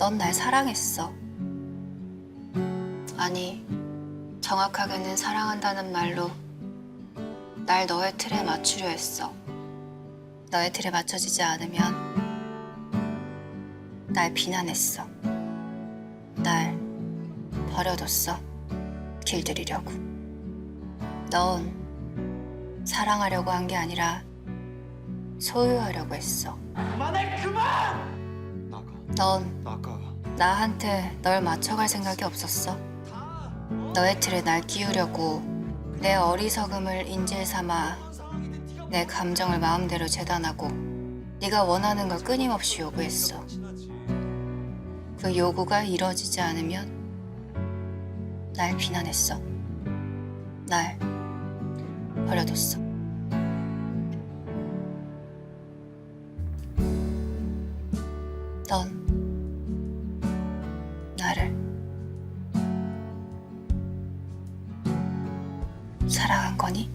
넌 날 사랑했어. 아니, 정확하게는 사랑한다는 말로 날 너의 틀에 맞추려 했어. 너의 틀에 맞춰지지 않으면 날 비난했어. 날 버려뒀어. 길들이려고. 넌 사랑하려고 한 게 아니라 소유하려고 했어. 그만해 그만! 넌 나가 나한테 널 맞춰갈 생각이 없었어. 너의 틀에 날 끼우려고 내 어리석음을 인질 삼아 내 감정을 마음대로 재단하고 네가 원하는 걸 끊임없이 요구했어. 그 요구가 이뤄지지 않으면 날 비난했어. 날 버려뒀어. 넌 사랑한 거니?